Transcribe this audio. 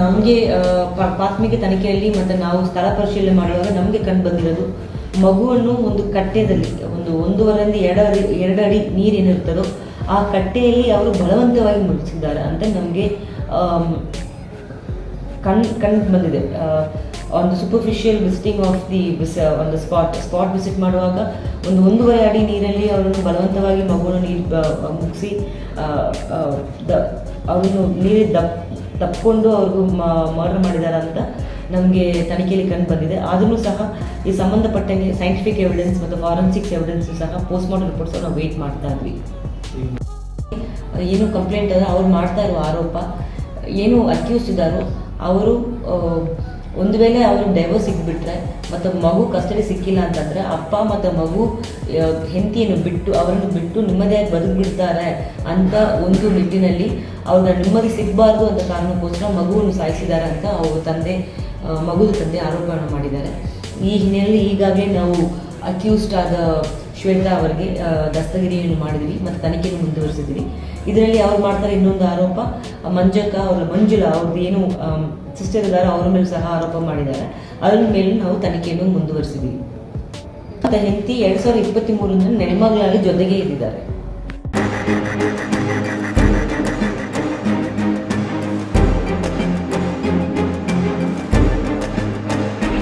ನಮಗೆ ಪ್ರಾಥಮಿಕ ತನಿಖೆಯಲ್ಲಿ ಮತ್ತು ನಾವು ಸ್ಥಳ ಪರಿಶೀಲನೆ ಮಾಡುವಾಗ ನಮಗೆ ಕಂಡು ಬಂದಿರೋದು ಮಗುವನ್ನು ಒಂದು ಕಟ್ಟೆದಲ್ಲಿ, ಒಂದು ಒಂದೂವರೆಯಿಂದ ಎರಡು ಅಡಿ ಎರಡು ಅಡಿ ನೀರೇನಿರ್ತದೋ ಆ ಕಟ್ಟೆಯಲ್ಲಿ ಅವರು ಬಲವಂತವಾಗಿ ಮುಗಿಸಿದ್ದಾರೆ ಅಂತ ನಮಗೆ ಕಣ್ ಕಂಡು ಬಂದಿದೆ. ಒಂದು ಸೂಪರ್ಫಿಷಿಯಲ್ ವಿಸಿಟಿಂಗ್ ಆಫ್ ದಿ ವಿಸ್ ಒಂದು ಸ್ಪಾಟ್ ಸ್ಪಾಟ್ ವಿಸಿಟ್ ಮಾಡುವಾಗ ಒಂದು ಒಂದೂವರೆ ಅಡಿ ನೀರಲ್ಲಿ ಅವರನ್ನು ಬಲವಂತವಾಗಿ ಮಗುವನ್ನು ನೀರು ಮುಗಿಸಿ ಮುಗಿಸಿ ಅವನು ನೀರು ದಪ್ ತಪ್ಪಿಕೊಂಡು ಅವ್ರಿಗೂ ಮರ್ಡರ್ ಮಾಡಿದ್ದಾರೆ ಅಂತ ನಮಗೆ ತನಿಖೆಯಲ್ಲಿ ಕಂಡು ಬಂದಿದೆ. ಆದರೂ ಸಹ ಈ ಸಂಬಂಧಪಟ್ಟಂಗೆ ಸೈಂಟಿಫಿಕ್ ಎವಿಡೆನ್ಸ್ ಮತ್ತು ಫಾರೆನ್ಸಿಕ್ ಎವಿಡೆನ್ಸ್ ಸಹ ಪೋಸ್ಟ್ ಮಾರ್ಟಮ್ ರಿಪೋರ್ಟ್ಸ್ ನಾವು ವೆಯ್ಟ್ ಮಾಡ್ತಾ ಇದ್ವಿ. ಏನು ಕಂಪ್ಲೇಂಟ್ ಅದ ಅವ್ರು ಮಾಡ್ತಾ ಇರೋ ಆರೋಪ, ಏನು ಅಕ್ಯೂಸ್ ಇದ್ದಾರೋ, ಅವರು ಒಂದು ವೇಳೆ ಅವರು ಡೈವೋರ್ಸ್ ಸಿಕ್ಬಿಟ್ರೆ ಮತ್ತು ಮಗು ಕಸ್ಟಡಿ ಸಿಕ್ಕಿಲ್ಲ ಅಂತಂದರೆ ಅಪ್ಪ ಮತ್ತು ಮಗು ಹೆಂಡತಿಯನ್ನು ಬಿಟ್ಟು, ಅವರನ್ನು ಬಿಟ್ಟು ನೆಮ್ಮದಿಯಾಗಿ ಬದುಕ್ಬಿಡ್ತಾರೆ ಅಂತ ಒಂದು ನಿಟ್ಟಿನಲ್ಲಿ ಅವ್ರನ್ನ ನೆಮ್ಮದಿ ಸಿಗಬಾರ್ದು ಅಂತ ಕಾರಣಕ್ಕೋಸ್ಕರ ಮಗುವನ್ನು ಸಾಯಿಸಿದ್ದಾರೆ ಅಂತ ಅವರು ತಂದೆ ಮಗುದ ತಂದೆ ಆರೋಪವನ್ನು ಮಾಡಿದ್ದಾರೆ. ಈ ಹಿನ್ನೆಲೆಯಲ್ಲಿ ಈಗಾಗಲೇ ನಾವು ಅಕ್ಯೂಸ್ಡ್ ಆದ ಶ್ವೇತಾ ಅವರಿಗೆ ದಸ್ತಗಿರಿಯನ್ನು ಮಾಡಿದ್ವಿ ಮತ್ತು ತನಿಖೆಯನ್ನು ಇದರಲ್ಲಿ ಅವ್ರು ಮಾಡ್ತಾರೆ ಇನ್ನೊಂದು ಆರೋಪ. ಮಂಜಕ್ಕ ಅವರ ಮಂಜುಳ ಅವ್ರದ್ದು ಏನು ಸಿಸ್ಟರ್ ಇದ್ದಾರೆ ಅವರ ಮೇಲೆ ಸಹ ಆರೋಪ ಮಾಡಿದ್ದಾರೆ. ಅದರ ಮೇಲೆ ನಾವು ತನಿಖೆಯನ್ನು ಮುಂದುವರಿಸಿದ್ದೀವಿ ಹೆಂಡತಿ ಎರಡು ಸಾವಿರದ ಇಪ್ಪತ್ತ್ಮೂರರಿಂದ ನೆರೆಮಗಳಾಗಿ ಜೊತೆಗೆ ಇದ್ದಿದ್ದಾರೆ.